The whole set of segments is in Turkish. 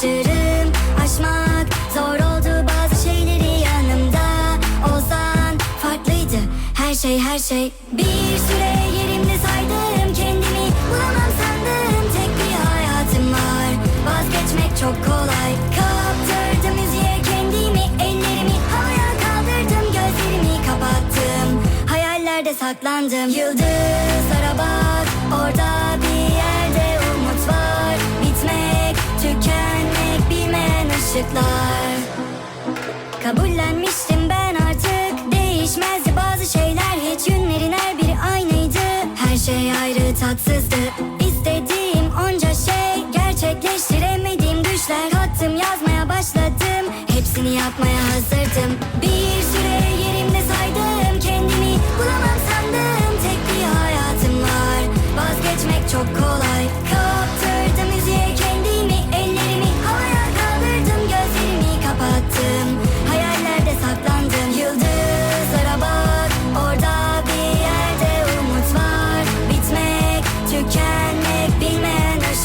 sırrım. Aşmak zor oldu bazı şeyleri yanımda Ozan farklıydı her şey her şey. Bir süre yerimde saydım kendimi. Bulamam sandım tek bir hayatım var. Vazgeçmek çok kolay. Kaptırdım müziğe kendimi ellerimi. Havaya kaldırdım gözlerimi kapattım. Hayallerde saklandım. Yıldızlara bak orada bir ışıklar Kabullenmiştim ben artık. Değişmezdi bazı şeyler. Hiç günlerin her biri aynıydı. Her şey ayrı tatsızdı. İstediğim onca şey Gerçekleştiremediğim düşler Kattım yazmaya başladım. Hepsini yapmaya hazırdım. Bir süre yerimde saydım Kendimi. Bulamam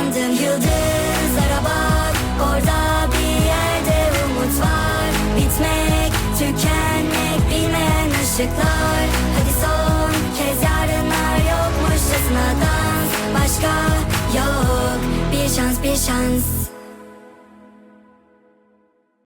Sandım yıldızlara bak Orada bir yerde umut var. Bitmek, tükenmek bilmeyen ışıklar. Hadi son kez yarınlar yokmuş yokmuşçasına dans Başka yok bir şans bir şans.